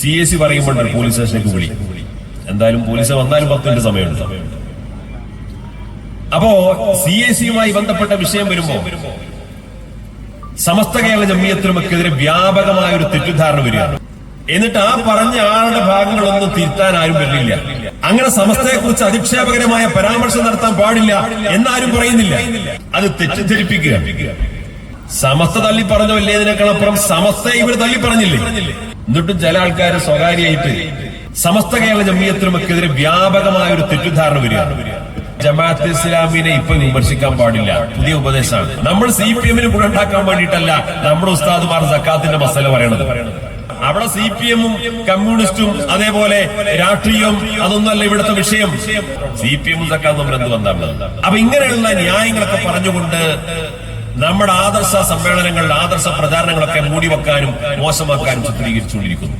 C A C പറയുമ്പോൾ police സ്റ്റേഷനിലേക്ക് വിളി. എന്തായാലും പോലീസ് വന്നാലും പത്ത് മിനിറ്റ് സമയമുണ്ട്. അപ്പോ സി എ സിയുമായി ബന്ധപ്പെട്ട വിഷയം വരുമ്പോ സമസ്ത കേരള ജമ്മിയത്തിനുമൊക്കെതിരെ വ്യാപകമായ ഒരു തെറ്റിദ്ധാരണ വരികയാണ് എന്നിട്ട് ആ പറഞ്ഞ ആളുടെ ഭാഗങ്ങളൊന്നും തിരുത്താൻ ആരും വരില്ല. അങ്ങനെ സമസ്തയെ കുറിച്ച് അധിക്ഷേപകരമായ പരാമർശം നടത്താൻ പാടില്ല എന്നാരും പറയുന്നില്ല. അത് തെറ്റിദ്ധരിപ്പിക്കുക. സമസ്ത തള്ളി പറഞ്ഞോ ഇല്ലേ ഇതിനേക്കാളപ്പുറം സമസ്ത ഇവർ തള്ളി പറഞ്ഞില്ലേ? എന്നിട്ടും ചില ആൾക്കാർ സ്വകാര്യമായിട്ട് സമസ്ത കേരള ജമീയത്തിനുമൊക്കെതിരെ വ്യാപകമായ ഒരു തെറ്റിദ്ധാരണ വരികയാണ്. ജമാഅത്ത് ഇസ്ലാമിനെ ഇപ്പൊ വിമർശിക്കാൻ പാടില്ല. പുതിയ ഉപദേശമാണ്. നമ്മൾ സി പി എമ്മിന് ഗുണുണ്ടാക്കാൻ വേണ്ടിയിട്ടല്ല നമ്മുടെ ഉസ്താദുമാർ സക്കാത്തിന്റെ മസല പറയണത്. അവിടെ സി പി എമ്മും കമ്മ്യൂണിസ്റ്റും അതേപോലെ രാഷ്ട്രീയവും അതൊന്നുമല്ല ഇവിടുത്തെ വിഷയം. സി പി എമ്മും സക്കാത്തും തമ്മിൽ എന്ത് ബന്ധമാണ് അപ്പൊ ഇങ്ങനെയുള്ള ന്യായങ്ങളൊക്കെ പറഞ്ഞുകൊണ്ട് നമ്മുടെ ആദർശ സമ്മേളനങ്ങൾ ആദർശ പ്രചാരണങ്ങളൊക്കെ മൂടിവെക്കാനും മോശമാക്കാനും ചിത്രീകരിച്ചുകൊണ്ടിരിക്കുന്നു.